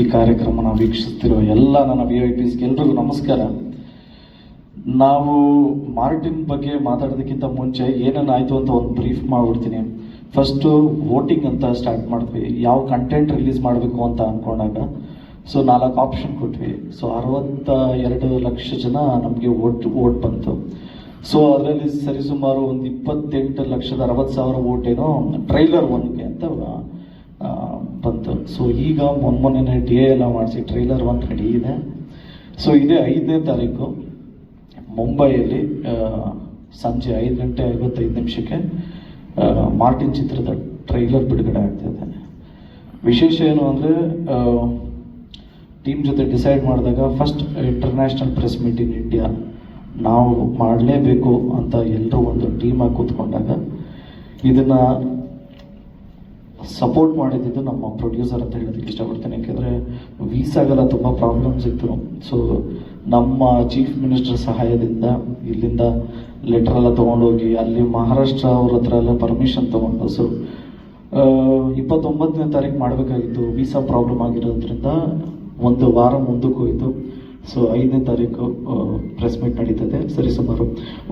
ಈ ಕಾರ್ಯಕ್ರಮನ ವೀಕ್ಷಿಸ್ತಿರೋ ಎಲ್ಲ ನನ್ನ ವಿ ಐ ಪಿಸ್ಗೆ ಎಲ್ರಿಗೂ ನಮಸ್ಕಾರ. ನಾವು ಮಾರ್ಟಿನ್ ಬಗ್ಗೆ ಮಾತಾಡೋದಕ್ಕಿಂತ ಮುಂಚೆ ಏನೇನು ಆಯಿತು ಅಂತ ಒಂದು ಬ್ರೀಫ್ ಮಾಡಿಬಿಡ್ತೀನಿ. ಫಸ್ಟು ವೋಟಿಂಗ್ ಅಂತ ಸ್ಟಾರ್ಟ್ ಮಾಡಿದ್ವಿ. ಯಾವ ಕಂಟೆಂಟ್ ರಿಲೀಸ್ ಮಾಡಬೇಕು ಅಂತ ಅಂದ್ಕೊಂಡಾಗ ಸೊ ನಾಲ್ಕು ಆಪ್ಷನ್ ಕೊಟ್ವಿ. ಸೊ ಅರವತ್ತ ಎರಡು ಲಕ್ಷ ಜನ ನಮಗೆ ವೋಟ್ ವೋಟ್ ಬಂತು. ಸೊ ಅದರಲ್ಲಿ ಸರಿಸುಮಾರು ಒಂದು ಇಪ್ಪತ್ತೆಂಟು ಲಕ್ಷದ ಅರವತ್ತು ಸಾವಿರ ವೋಟ್ ಏನೋ ಟ್ರೈಲರ್ ಒನ್ಗೆ ಅಂತ ಬಂತು. ಸೊ ಈಗ ಮೊನ್ನೆ ಡಿ ಎ ಎಲ್ಲ ಮಾಡಿಸಿ ಟ್ರೈಲರ್ ಒಂದು ರೆಡಿ ಇದೆ. ಸೊ ಇದೇ ಐದನೇ ತಾರೀಕು, ಮುಂಬೈಯಲ್ಲಿ ಸಂಜೆ ಐದು ಗಂಟೆ ಐವತ್ತೈದು ನಿಮಿಷಕ್ಕೆ ಮಾರ್ಟಿನ್ ಚಿತ್ರದ ಟ್ರೈಲರ್ ಬಿಡುಗಡೆ ಆಗ್ತಿದೆ ವಿಶೇಷ ಏನು ಅಂದರೆ ಟೀಮ್ ಜೊತೆ ಡಿಸೈಡ್ ಮಾಡಿದಾಗ first international press meet in India ನಾವು ಮಾಡಲೇಬೇಕು ಅಂತ ಎಲ್ಲರೂ ಒಂದು ಟೀಮಾಗಿ ಕೂತ್ಕೊಂಡಾಗ, ಇದನ್ನು ಸಪೋರ್ಟ್ ಮಾಡಿದ್ದು ನಮ್ಮ ಪ್ರೊಡ್ಯೂಸರ್ ಅಂತ ಹೇಳೋದಕ್ಕೆ ಇಷ್ಟಪಡ್ತೇನೆ. ಯಾಕೆಂದರೆ ವೀಸಾಗೆಲ್ಲ ತುಂಬ ಪ್ರಾಬ್ಲಮ್ಸ್ ಇತ್ತು. ಸೊ ನಮ್ಮ ಚೀಫ್ ಮಿನಿಸ್ಟರ್ ಸಹಾಯದಿಂದ ಇಲ್ಲಿಂದ ಲೆಟರ್ ಎಲ್ಲ ತೊಗೊಂಡೋಗಿ, ಅಲ್ಲಿ ಮಹಾರಾಷ್ಟ್ರ ಅವ್ರ ಹತ್ರ ಎಲ್ಲ ಪರ್ಮಿಷನ್ ತೊಗೊಂಡು ಸೊ ಇಪ್ಪತ್ತೊಂಬತ್ತನೇ ತಾರೀಕು ಮಾಡಬೇಕಾಗಿತ್ತು. ವೀಸಾ ಪ್ರಾಬ್ಲಮ್ ಆಗಿರೋದ್ರಿಂದ ಒಂದು ವಾರ ಮುಂದಕ್ಕೆ ಹೋಯಿತು. ಸೊ ಐದನೇ ತಾರೀಕು ಪ್ರೆಸ್ ಮೀಟ್ ನಡೀತದೆ. ಸರಿಸುಮಾರು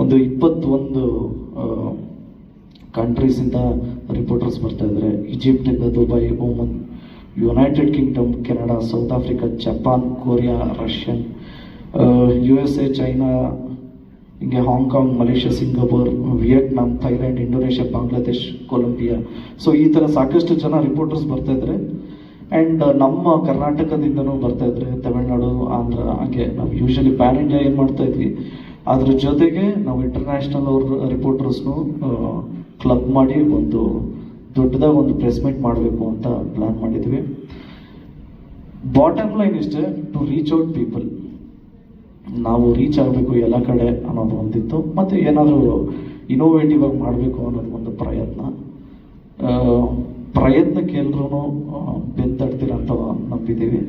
ಒಂದು ಇಪ್ಪತ್ತೊಂದು ಕಂಟ್ರೀಸಿಂದ ರಿಪೋರ್ಟರ್ಸ್ ಬರ್ತಾ ಇದ್ದಾರೆ ಈಜಿಪ್ಟಿಂದ Dubai Oman United Kingdom Canada South Africa Japan Korea Russian U S A China ಹಿಂಗೆ Hong Kong Malaysia Singapore Vietnam Thailand Indonesia Bangladesh Colombia so ಈ ಥರ ಸಾಕಷ್ಟು ಜನ ರಿಪೋರ್ಟರ್ಸ್ ಬರ್ತಾ ಇದ್ದಾರೆ ಆ್ಯಂಡ್ ನಮ್ಮ ಕರ್ನಾಟಕದಿಂದನೂ ಬರ್ತಾ ಇದ್ದಾರೆ ತಮಿಳ್ನಾಡು, ಆಂಧ್ರ, ಹಾಗೆ. ನಾವು ಯೂಶಲಿ ಪ್ಯಾನ್ ಇಂಡಿಯಾ ಏನು ಮಾಡ್ತಾ ಇದ್ವಿ? ಅದ್ರ ಜೊತೆಗೆ ನಾವು ಇಂಟರ್ನ್ಯಾಷನಲ್ ಅವ್ರ ರಿಪೋರ್ಟರ್ಸ್ನು ಕ್ಲಬ್ ಮಾಡಿ ಒಂದು ದೊಡ್ಡದಾಗಿ ಒಂದು ಪ್ರೆಸ್ ಮೀಟ್ ಮಾಡಬೇಕು ಅಂತ ಪ್ಲಾನ್ ಮಾಡಿದ್ವಿ. ಬಾಟಮ್ ಲೈನ್ ಇಷ್ಟೇ ಟು ರೀಚ್ ಔಟ್ ಪೀಪಲ್ ನಾವು ರೀಚ್ ಆಗಬೇಕು ಎಲ್ಲ ಕಡೆ ಅನ್ನೋದು ಒಂದಿತ್ತು. ಮತ್ತು ಏನಾದರೂ ಇನೋವೇಟಿವ್ ಆಗಿ ಮಾಡಬೇಕು ಅನ್ನೋದು ಒಂದು ಪ್ರಯತ್ನ. ಪ್ರಯತ್ನಕ್ಕೆ ಎಲ್ಲರೂ ಬೆಂತಡ್ತೀರ ಅಂತ ನಂಬಿದ್ದೀವಿ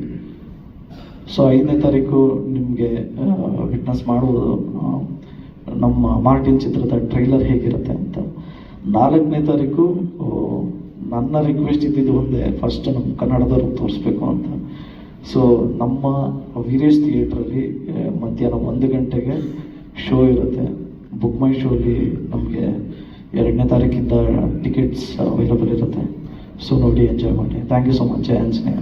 ಸೊ ಐದನೇ ತಾರೀಕು ನಿಮಗೆ ವಿಟ್ನೆಸ್ ಮಾಡುವುದು ನಮ್ಮ ಮಾರ್ಟಿನ್ ಚಿತ್ರದ ಟ್ರೈಲರ್ ಹೇಗಿರುತ್ತೆ ಅಂತ. ನಾಲ್ಕನೇ ತಾರೀಕು ನನ್ನ ರಿಕ್ವೆಸ್ಟ್ ಇದ್ದಿದ್ದು ಒಂದೇ ಫಸ್ಟ್ ನಮ್ಮ ಕನ್ನಡದವ್ರಿಗೆ ತೋರಿಸ್ಬೇಕು ಅಂತ. ಸೊ ನಮ್ಮ ವೀರೇಶ್ ಥಿಯೇಟ್ರಲ್ಲಿ ಮಧ್ಯಾಹ್ನ ಒಂದು ಗಂಟೆಗೆ ಶೋ ಇರುತ್ತೆ. ಬುಕ್ ಮೈ ಶೋಲಿ ನಮಗೆ ಎರಡನೇ ತಾರೀಕಿಂದ ಟಿಕೆಟ್ಸ್ ಅವೈಲಬಲ್ ಇರುತ್ತೆ. ಸೊ ನೋಡಿ ಎಂಜಾಯ್ ಮಾಡಿ. Thank you so much Anjaneya